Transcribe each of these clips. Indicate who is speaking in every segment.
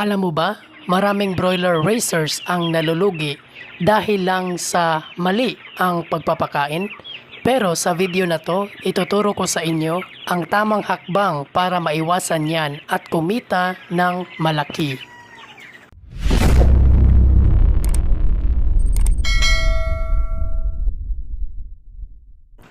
Speaker 1: Alam mo ba, maraming broiler racers ang nalulugi dahil lang sa mali ang pagpapakain. Pero sa video na to, ituturo ko sa inyo ang tamang hakbang para maiwasan yan at kumita ng malaki.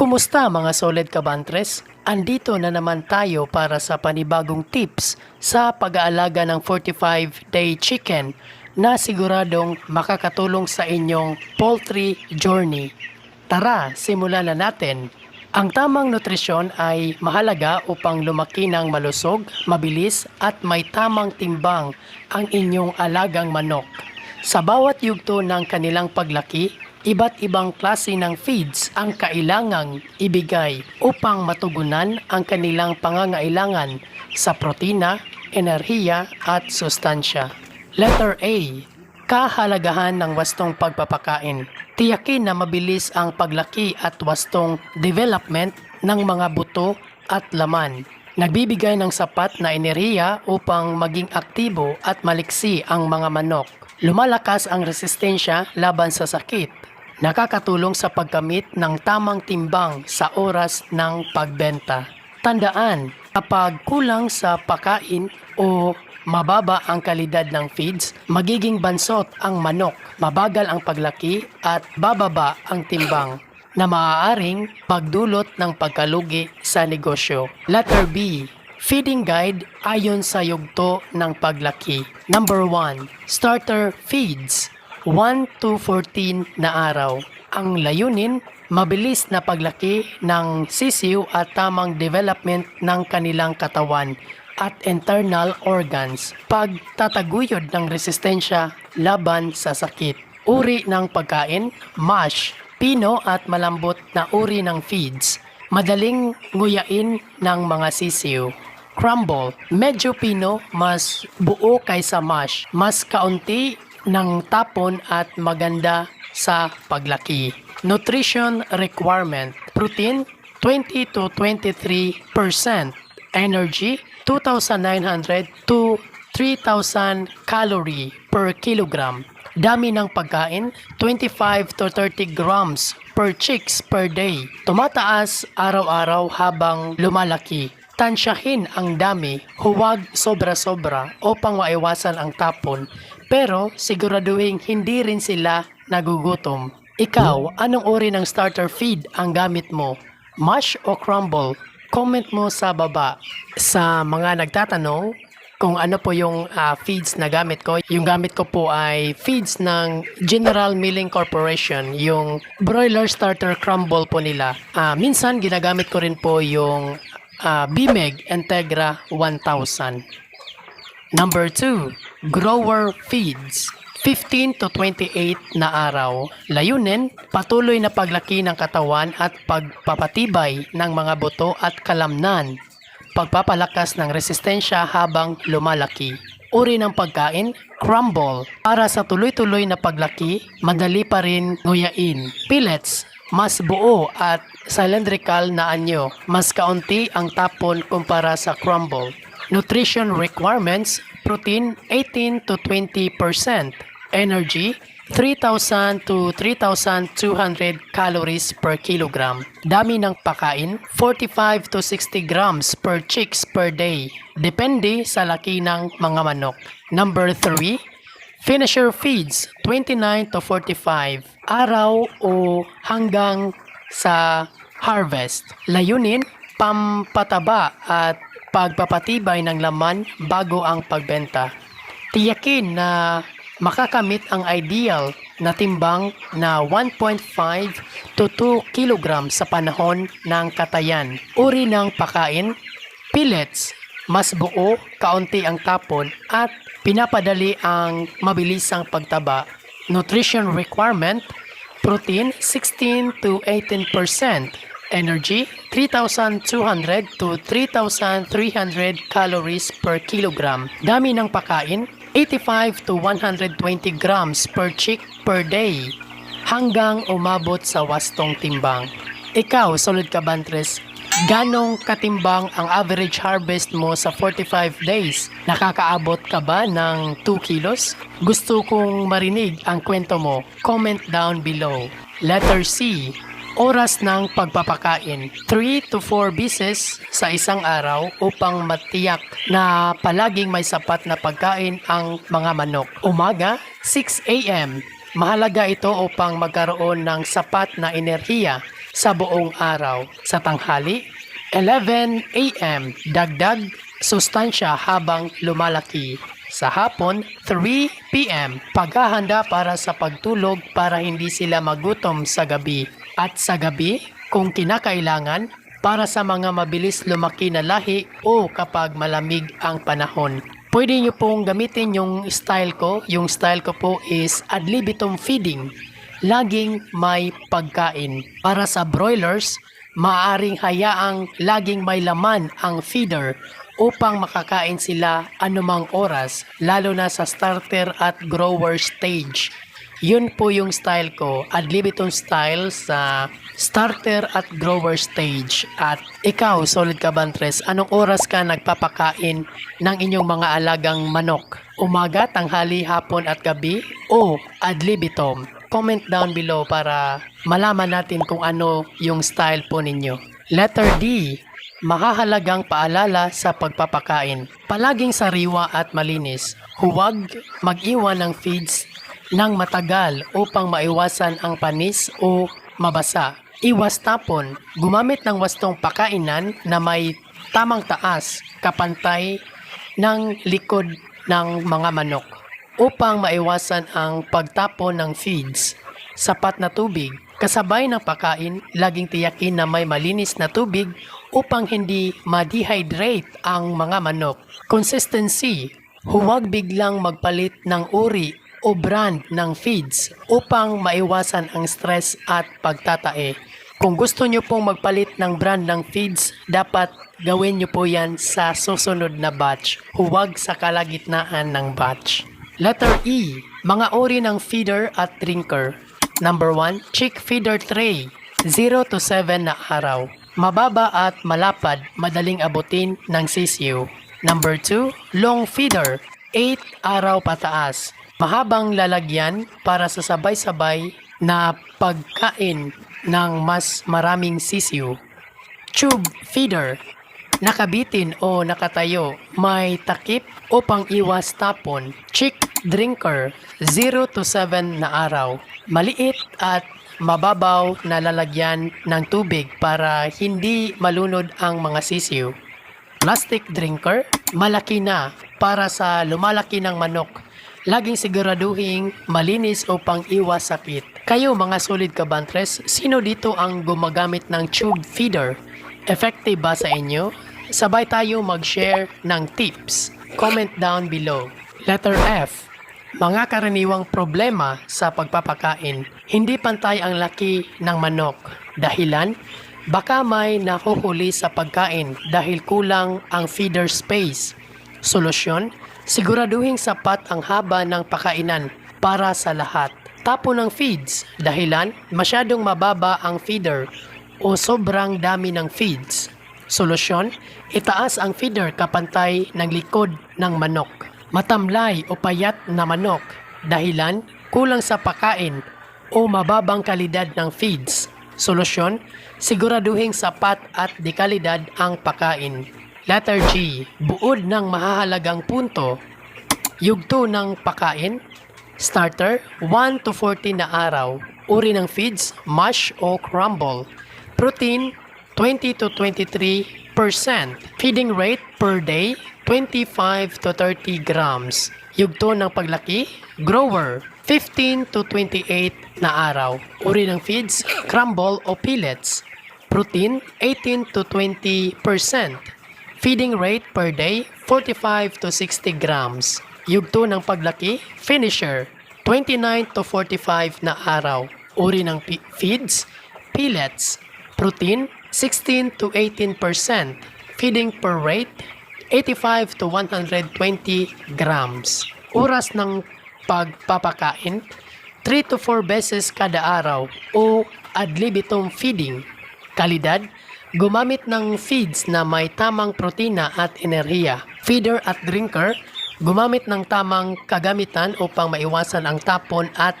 Speaker 1: Kumusta mga solid kabantres? Andito na naman tayo para sa panibagong tips sa pag-aalaga ng 45-day chicken na siguradong makakatulong sa inyong poultry journey. Tara, simulan na natin. Ang tamang nutrisyon ay mahalaga upang lumaki ng malusog, mabilis at may tamang timbang ang inyong alagang manok. Sa bawat yugto ng kanilang paglaki, iba't ibang klase ng feeds ang kailangang ibigay upang matugunan ang kanilang pangangailangan sa protina, enerhiya at sustansya. Letter A. Kahalagahan ng wastong pagpapakain. Tiyakin na mabilis ang paglaki at wastong development ng mga buto at laman. Nagbibigay ng sapat na enerhiya upang maging aktibo at maliksi ang mga manok. Lumalakas ang resistensya laban sa sakit. Nakakatulong sa pagkamit ng tamang timbang sa oras ng pagbenta. Tandaan, kapag kulang sa pakain o mababa ang kalidad ng feeds, magiging bansot ang manok, mabagal ang paglaki at bababa ang timbang na maaaring pagdulot ng pagkalugi sa negosyo. Letter B. Feeding guide ayon sa yugto ng paglaki. Number 1. Starter feeds. 1 to 14 na araw. Ang layunin, mabilis na paglaki ng sisiw at tamang development ng kanilang katawan at internal organs. Pagtataguyod ng resistensya laban sa sakit. Uri ng pagkain, mash, pino at malambot na uri ng feeds. Madaling nguyain ng mga sisiw. Crumble, medyo pino, mas buo kaysa mash. Mas kaunti ng tapon at maganda sa paglaki. Nutrition requirement, protein 20 to 23%, energy 2,900 to 3,000 calorie per kilogram. Dami ng pagkain, 25 to 30 grams per chicks per day. Tumataas araw-araw habang lumalaki. Tansyahin ang dami, huwag sobra-sobra upang maiwasan ang tapon. Pero siguraduhin hindi rin sila nagugutom. Ikaw, anong uri ng starter feed ang gamit mo? Mash o crumble? Comment mo sa baba. Sa mga nagtatanong kung ano po yung ah, feeds na gamit ko, yung gamit ko po ay feeds ng General Milling Corporation, yung broiler starter crumble po nila. Ah, minsan ginagamit ko rin po yung ah, Bimeg Integra 1000. Number 2, grower feeds. 15 to 28 na araw. Layunin, patuloy na paglaki ng katawan at pagpapatibay ng mga buto at kalamnan. Pagpapalakas ng resistensya habang lumalaki. Uri ng pagkain, crumble. Para sa tuloy-tuloy na paglaki, madali pa rin nguyain. Pellets, mas buo at cylindrical na anyo. Mas kaunti ang tapon kumpara sa crumble. Nutrition requirements, protein 18 to 20%, energy 3,000 to 3,200 calories per kilogram. Dami ng pakain, 45 to 60 grams per chicks per day. Depende sa laki ng mga manok. Number 3, finisher feeds, 29 to 45. Araw o hanggang sa harvest. Layunin, pampataba at pagpapatibay ng laman bago ang pagbenta. Tiyakin na makakamit ang ideal na timbang na 1.5 to 2 kg sa panahon ng katayan. Uri ng pakain, pellets, mas buo, kaunti ang tapon at pinapadali ang mabilisang pagtaba. Nutrition requirement, protein 16 to 18%, energy 3,200 to 3,300 calories per kilogram. Dami ng pakain 85 to 120 grams per chick per day hanggang umabot sa wastong timbang. Ikaw, solid ka bantres, Ganong katimbang ang average harvest mo sa 45 days? Nakakaabot ka ba ng 2 kilos? Gusto kong marinig ang kwento mo. Comment down below. Letter C. Oras ng pagpapakain. 3 to 4 bises sa isang araw upang matiyak na palaging may sapat na pagkain ang mga manok. Umaga, 6 a.m. Mahalaga ito upang magkaroon ng sapat na enerhiya sa buong araw. Sa tanghali, 11 a.m. Dagdag sustansya habang lumalaki. Sa hapon, 3 p.m. Paghahanda para sa pagtulog para hindi sila magutom sa gabi. At sa gabi, kung kinakailangan, para sa mga mabilis lumaki na lahi o kapag malamig ang panahon. Pwede nyo pong gamitin yung style ko. Yung style ko po is ad libitum feeding. Laging may pagkain. Para sa broilers, maaaring hayaang laging may laman ang feeder upang makakain sila anumang oras, lalo na sa starter at grower stage. Yun po yung style ko, ad libitum style sa starter at grower stage. At ikaw, Solid Cabantres, anong oras ka nagpapakain ng inyong mga alagang manok? Umaga, tanghali, hapon at gabi? O ad libitum? Comment down below para malaman natin kung ano yung style po ninyo. Letter D, mahahalagang paalala sa pagpapakain. Palaging sariwa at malinis. Huwag mag-iwan ng feeds ng matagal upang maiwasan ang panis o mabasa. Iwas tapon. Gumamit ng wastong pakainan na may tamang taas, kapantay ng likod ng mga manok upang maiwasan ang pagtapon ng feeds. Sapat na tubig. Kasabay ng pagkain, laging tiyakin na may malinis na tubig upang hindi ma-dehydrate ang mga manok. Consistency. Huwag biglang magpalit ng uri o brand ng feeds upang maiwasan ang stress at pagtatae. Kung gusto nyo pong magpalit ng brand ng feeds, dapat gawin nyo po yan sa susunod na batch. Huwag sa kalagitnaan ng batch. Letter E, mga uri ng feeder at drinker. Number 1, chick feeder tray, 0 to 7 na araw. Mababa at malapad, madaling abutin ng sisiyo. Number 2, long feeder, 8 araw pataas. Mahabang lalagyan para sa sabay-sabay na pagkain ng mas maraming sisiyo. Tube feeder, nakabitin o nakatayo, may takip upang iwas tapon. Chick drinker, 0 to 7 na araw. Maliit at mababaw na lalagyan ng tubig para hindi malunod ang mga sisiyo. Plastic drinker, malaki na para sa lumalaki ng manok. Laging siguraduhin malinis upang iwas sakit. Kayo mga solid kabantres, sino dito ang gumagamit ng tube feeder? Effective ba sa inyo? Sabay tayo mag-share ng tips. Comment down below. Letter F. Mga karaniwang problema sa pagpapakain. Hindi pantay ang laki ng manok. Dahilan, baka may nahuhuli sa pagkain dahil kulang ang feeder space. Solusyon, siguraduhin sapat ang haba ng pakainan para sa lahat. Tapo ng feeds, dahilan masyadong mababa ang feeder o sobrang dami ng feeds. Solusyon, itaas ang feeder kapantay ng likod ng manok. Matamlay o payat na manok, dahilan kulang sa pakain o mababang kalidad ng feeds. Solusyon, siguraduhin sapat at dekalidad ang pakain. Letter G, buod ng mahahalagang punto. Yugto ng pakain, starter, 1 to 14 na araw. Uri ng feeds, mash o crumble. Protein, 20 to 23 Feeding rate per day, 25 to 30 grams. Yugto ng paglaki, grower, 15 to 28 na araw. Uri ng feeds, crumble o pellets. Protein, 18 to 20 Feeding rate per day, 45 to 60 grams. Yugto ng paglaki, finisher, 29 to 45 na araw. Uri ng feeds, pellets. Protein, 16 to 18 Feeding per rate, 85 to 120 grams. Oras ng pagpapakain, 3 to 4 beses kada araw o ad libitum feeding. Kalidad, Gumamit ng feeds na may tamang protina at enerhiya. Feeder at drinker, gumamit ng tamang kagamitan upang maiwasan ang tapon at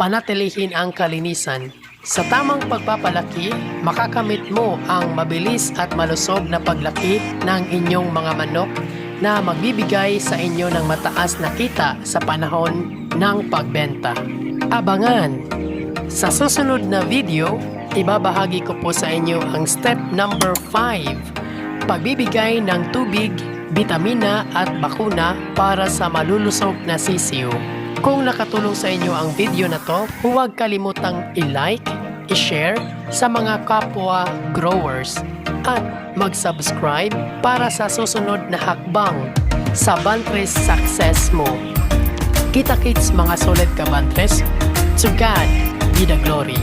Speaker 1: panatilihin ang kalinisan. Sa tamang pagpapalaki, makakamit mo ang mabilis at malusog na paglaki ng inyong mga manok na magbibigay sa inyo ng mataas na kita sa panahon ng pagbenta. Abangan! Sa susunod na video, ibabahagi ko po sa inyo ang step number 5, pagbibigay ng tubig, bitamina at bakuna para sa malulusog na sisiyo. Kung nakatulong sa inyo ang video na to, huwag kalimutang i-like, i-share sa mga kapwa growers at mag-subscribe para sa susunod na hakbang sa Bantres success mo. Kita kits mga solid ka Bantres, to God be the glory.